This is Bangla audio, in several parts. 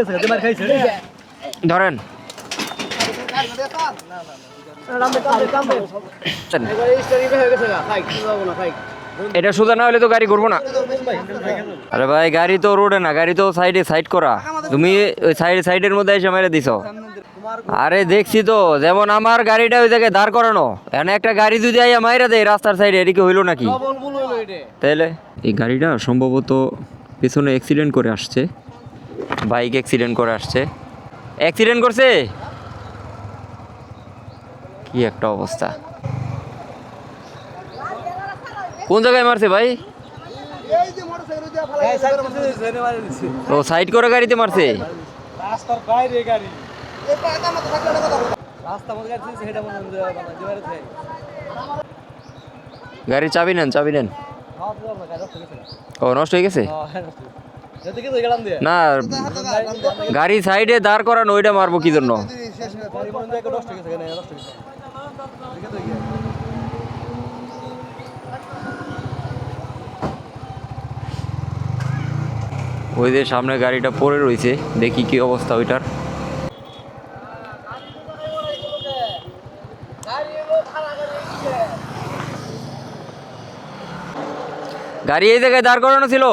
গেছে তোমার খাইছে। ধরেন। এটা সোজা না হলে তো গাড়ি ঘুরবো না। আরে ভাই গাড়ি তো রোডে না গাড়ি তো সাইডে সাইড করা। তুমি ওই সাইড সাইডের মধ্যে এসে মেরে দিছো। আরে দেখছি তো যেমন আমার গাড়িটা ওই জায়গায় দাঁড় করানো। এখানে একটা গাড়ি যদি আইয়া মাইরা দেয় রাস্তার সাইডে এদিকে হইল নাকি? তাহলে এই গাড়িটা সম্ভবত পেছনে অ্যাক্সিডেন্ট করে আসছে। বাইক অ্যাক্সিডেন্ট করে আসছে। অ্যাক্সিডেন্ট করছে? কি একটা অবস্থা। কোন জায়গায় মারছে ভাই? ও সাইড করে গাড়িতে মারছে? বাইরে গাড়ি। গাড়ির চাবি নেন চাবি নেন। ও, নষ্ট হয়ে গেছে? না গাড়ি সাইডে দাঁড় করানো ওইটা মারবো কি জন্য। ওই যে সামনে গাড়িটা পড়ে রয়েছে দেখি কি অবস্থা ওইটার। গাড়ি এই জায়গায় দাঁড় করানো ছিল?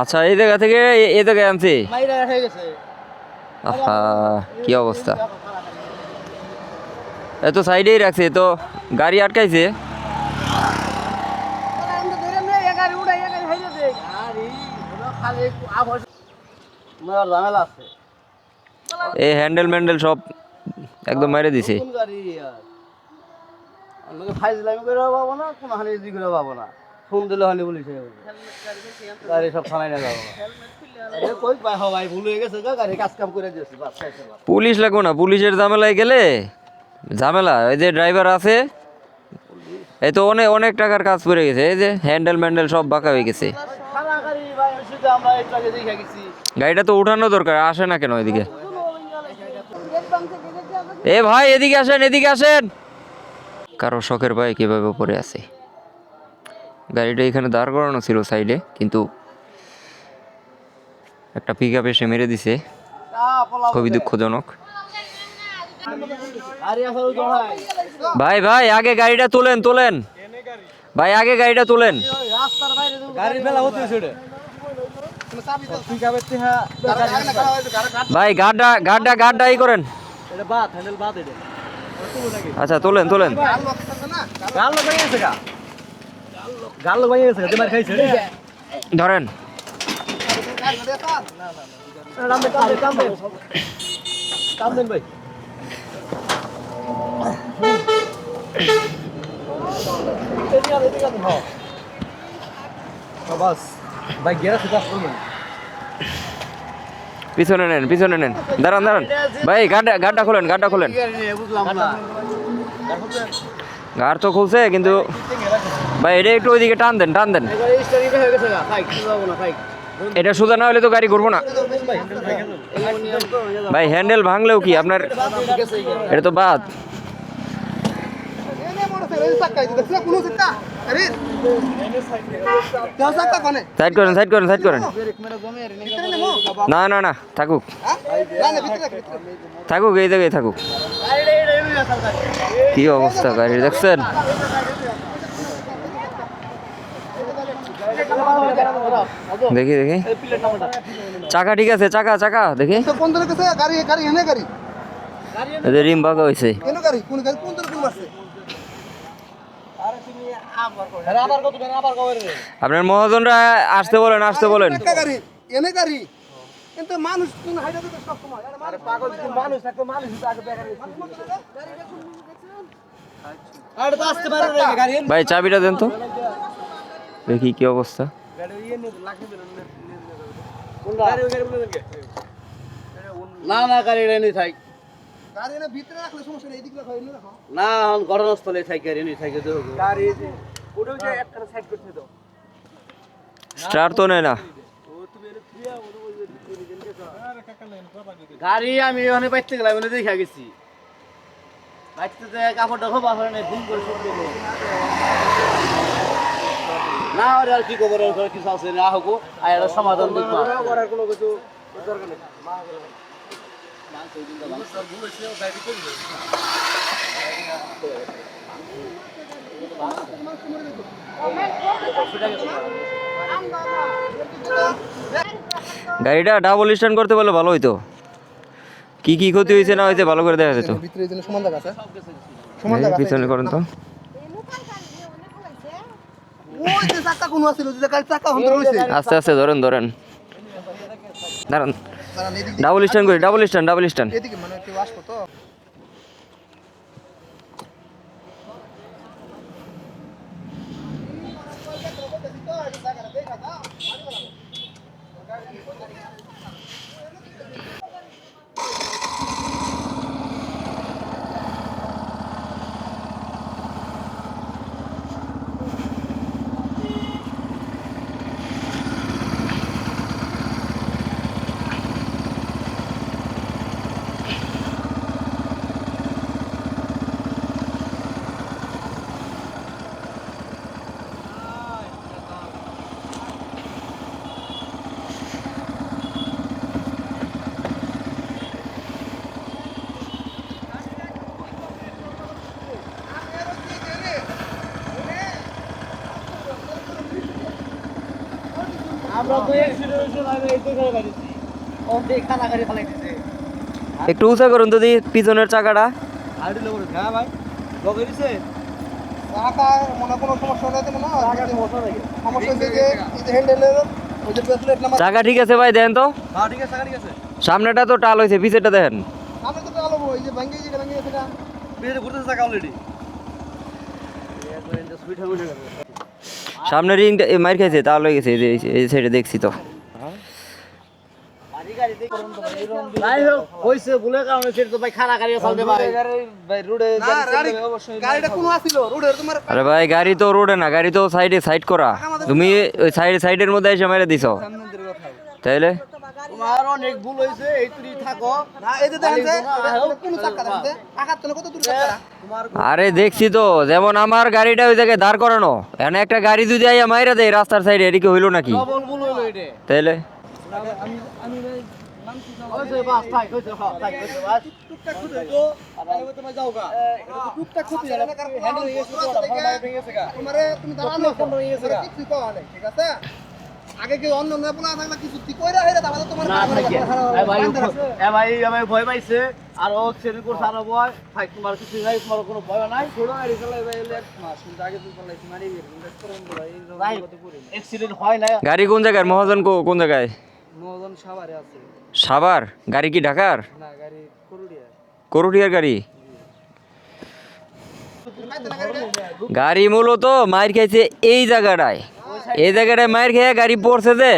আচ্ছা এই জায়গা থেকে এই জায়গায় আনছি আহা কি অবস্থা এত সাইডেই রাখছে তো গাড়ি আটকাইছে। এই হ্যান্ডেল ম্যান্ডেল সব একদম মেরে দিছে? আমাকে ফাইজলামি করে পাবো না, কোনো হানি জি করে পাবো না। ফোন দিলে হানি পুলিশে গাড়ি সব থানায় না যাব। কই ভাই, ভুল হয়ে গেছে গাড়ি কাজ কাম করে দিয়েছি, বাস, শেষ এবার। পুলিশ লাগবো না পুলিশের ঝামেলায় গেলে ঝামেলা। এই যে ড্রাইভার আছে এই তো অনেক অনেক টাকার কাজ পড়ে গেছে এই যে হ্যান্ডেল ম্যান্ডেল সব বাঁকা হয়ে গেছি। গাড়িটা তো উঠানো দরকার আসে না কেন এদিকে? এ ভাই এদিকে আসেন এদিকে আসেন। কারও শখের ভাই কীভাবে পড়ে আছে? গাড়িটা এখানে দাঁড় করানো ছিল সাইডে, কিন্তু একটা পিক আপ এসে মেরে দিছে। খুবই দুঃখজনক। ভাই ভাই, আগে গাড়িটা তোলেন তোলেন। ভাই, আগে গাড়িটা তোলেন। ভাই গাড়টা গাড়টা গাড়টা ই করেন। আচ্ছা তোলেন তোলেন। গাল গেছে তোমার খাইছে ধরেন ভাই হ্যাঁ। হ্যাঁ, পিছনে নেন পিছনে নেন দাঁড়ান দাঁড়ান ভাই গাড়টা গাড়টা খোলেন গাড়টা খোলেন গাড় তো খুলছে কিন্তু ভাই এটা একটু ওইদিকে টান দেন টান দেন। এটা সোজা না হলে তো গাড়ি ঘুরবো না। ভাই হ্যান্ডেল ভাঙলেও কি আপনার এটা তো বাদ। সাইড করেন সাইড করেন সাইড করেন। না না না থাকুক। থাকুক এই জায়গায় থাকুক। কি অবস্থা গাড়ি দেখছেন? দেখি দেখি। চাকা ঠিক আছে চাকা চাকা দেখি। রিম বাঁকা হয়েছে আপনার মহাজনরা আসতে বলেন আসতে বলেন। এনে গাড়ি। কিন্তু মানুষ কোন হাইটা দিতে সব সময় আরে পাগল মানুষ থাকতো মানুষ আগে বেকার আরে তো আসতে পারে গাড়ি। ভাই চাবিটা দেন তো। দেখি কি অবস্থা। না না গাড়ি রেনি থাক। নেই না ঘটনাস্থলে থাক গাড়ি নি থাকে তো গাড়ি ওটা যে একটা সাইড করতে দাও। স্টার তো নেয় না। গাড়ি আমি ওখানে বাইতে গেলাম ওখানে দেখা গেছি। বাইতে কাপড় দেখো বাসনে ভুল করে সব না আর কি কিছু আছে না হোক আর এটা সমাধান দেখব করার কোনো কিছু দরকার নেই গাড়িটা ডাবল স্ট্যান্ড করতে পারলে ভালো হইতো। কি কি ক্ষতি হয়েছে না হয়েছে ভালো করে দেখা যেত ভিতরে সমান জায়গা আছে। সমান জায়গা পিছনে করেন তো। ওই যে চাকা কোনো আছিল যে গাড়ি চাকা হন্দ রইছে আস্তে আস্তে ধরেন ধরেন। দাঁড়ান। দাঁড়ান ডাবল স্ট্যান্ড করি ডাবল স্ট্যান্ড ডাবল স্ট্যান্ড এদিকে মানে কেউ আসব তো। একটু উঁচা করুন তো পিছনের চাকাটা হ্যাঁ চাকা মনে সমস্যা মনে হয় চাকা ঠিক আছে ভাই দেন তো হ্যাঁ সামনেটা তো টাল হয়েছে পিছেরটা দেখেন ঘুরতেছে টাকা অলরেডি সামনে রিংটা মার খেয়েছে তাহলে গেছে এই সাইডে দেখছি তো। আরে ভাই গাড়ি তো রোডে না গাড়ি তো সাইডে সাইড করা। তুমি ওই সাইড সাইডের মধ্যে এসে মেরে দিছো। তাইলে? তোমার অনেক ভুল হয়েছে এই তুই থাকো। না এই যে দেখেন যে এটা চাকা দেখেন যে টাকার তো কত দূর চাকা আরে দেখছি তো যেমন আমার গাড়িটা ওই জায়গায় দাঁড় করানো এখানে একটা গাড়ি যদি আইয়া মাইরা দেয় রাস্তার সাইডে এদিকে হইল নাকি? হ্যাঁ তাহলে হয়ে ঠিক আছে? আগে কি অন্য না বলা থাকলে কিছু ঠিক কইরা হেরে তাহলে তোমার না থাকে। এ ভাই এ ভাই এ ভাই ভয় পাইছে। আর ও ছেড়ে করছে আরও ভয়। থাক তোমার কিছু নাই তোমার কোনো ভয় নাই। ছোট গাড়ি চালাই ভাই এক মাস। কিন্তু আগে তুই চালাইছি মারি ইনভেস্ট করে এই নাই অ্যাক্সিডেন্ট হয় না। গাড়ি কোন জায়গায়? মহাজন কো- কোন জায়গায়? মদন সাভারে আছে। সাভার? গাড়ি কি ঢাকার? না গাড়ি করুড়িয়া। করুটিয়ার গাড়ি? গাড়ি মূলত মার খাইছে এই জায়গাটায়। এই জায়গাটায় মার খেয়ে গাড়ি পড়ছে যে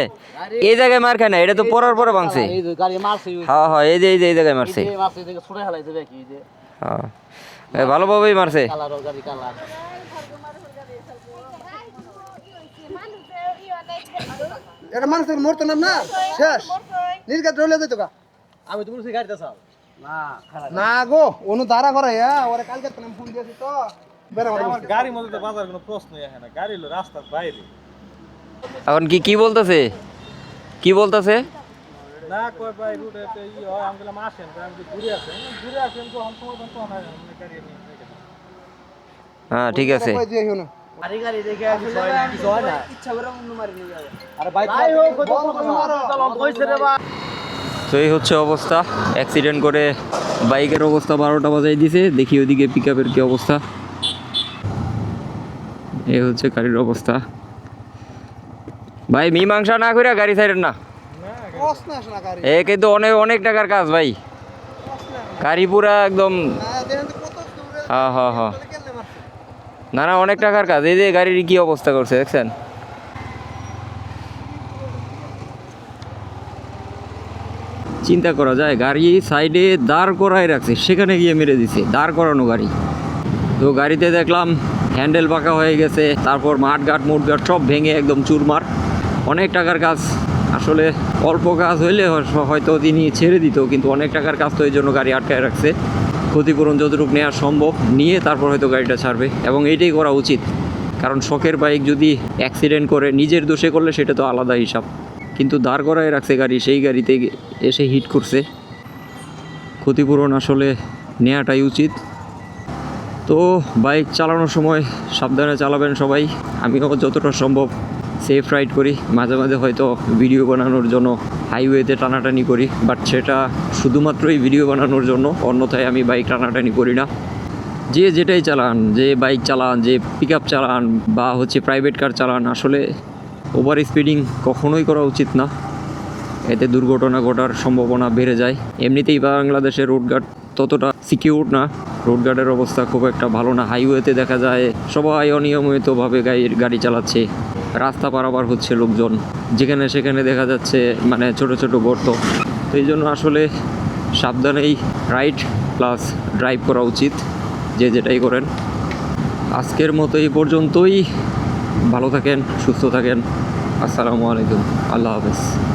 এই জায়গায় মার খায় না এটা তো পড়ার পরে ভাঙছে। এই মারছে এই হ্যাঁ হ্যাঁ এই যে এই যে এই জায়গায় মারছে। হ্যাঁ ভালোভাবেই মারছে। এটা মানুষের মরতো না না? শেষ। নির্গাত রইলে যেত গা। আমি তো বলছি গাড়িটা চাল না না গো অনু দাঁড়া করে হ্যাঁ ওরে কালকে তো ফোন দিয়েছি তো। গাড়ির মধ্যে তো বাজার কোনো প্রশ্নই আসে না। গাড়ি রাস্তার বাইরে। এখন কি কি বলতেছে? কি বলতেছে? হয় ঠিক আছে। তো এই হচ্ছে অবস্থা। অ্যাক্সিডেন্ট করে বাইকের অবস্থা বারোটা বাজাই দিছে। দেখি ওদিকে পিক আপের কি অবস্থা। এই হচ্ছে গাড়ির অবস্থা। ভাই, মীমাংসা না করে গাড়ি ছাড়েন না। এ কিন্তু অনেক অনেক টাকার কাজ ভাই। গাড়ি পুরা একদম না না, অনেক টাকার কাজ। এই যে গাড়ির কি অবস্থা করছে, দেখছেন? চিন্তা করা যায়, গাড়ি সাইডে দাঁড় করাই রাখছে। সেখানে গিয়ে মেরে দিছে, দাঁড় করানো গাড়ি। তো গাড়িতে দেখলাম, হ্যান্ডেল পাকা হয়ে গেছে, তারপর মাঠ ঘাট মুঠ ঘাট সব ভেঙে একদম চুরমার। অনেক টাকার কাজ। আসলে অল্প কাজ হইলে হয়তো তিনি ছেড়ে দিত, কিন্তু অনেক টাকার কাজ তো এই জন্য গাড়ি আটকায় রাখছে। ক্ষতিপূরণ যতটুকু নেওয়া সম্ভব, নিয়ে তারপর হয়তো গাড়িটা ছাড়বে। এবং এইটাই করা উচিত। কারণ শখের বাইক যদি অ্যাক্সিডেন্ট করে, নিজের দোষে করলে সেটা তো আলাদা হিসাব। কিন্তু দাঁড় করায় রাখছে গাড়ি, সেই গাড়িতে এসে হিট করছে। ক্ষতিপূরণ আসলে নেওয়াটাই উচিত। তো বাইক চালানোর সময় সাবধানে চালাবেন সবাই। আমিও যতটা সম্ভব। সেফ রাইড করি। মাঝে মাঝে হয়তো ভিডিও বানানোর জন্য হাইওয়েতে টানাটানি করি বাট সেটা শুধুমাত্রই ভিডিও বানানোর জন্য, অন্যথায় আমি বাইক টানাটানি করি না। যে যেটাই চালান, যে বাইক চালান, যে পিক আপ চালান, বা হচ্ছে প্রাইভেট কার চালান, আসলে ওভার স্পিডিং কখনোই করা উচিত না। এতে দুর্ঘটনা ঘটার সম্ভাবনা বেড়ে যায়। এমনিতেই বাংলাদেশের রোডঘাট ততটা সিকিউর না। রোডঘাটের অবস্থা খুব একটা ভালো না। হাইওয়েতে দেখা যায়, সবাই অনিয়মিতভাবে গাড়ি গাড়ি চালাচ্ছে। রাস্তা পারাপার হচ্ছে লোকজন। যেখানে সেখানে দেখা যাচ্ছে মানে ছোট ছোট গর্ত। তো এই জন্য আসলে সাবধানেই রাইড প্লাস ড্রাইভ করা উচিত, যে যেটাই করেন। আজকের মতো এই পর্যন্তই। ভালো থাকেন, সুস্থ থাকেন। আসসালামু আলাইকুম। আল্লাহ হাফেজ।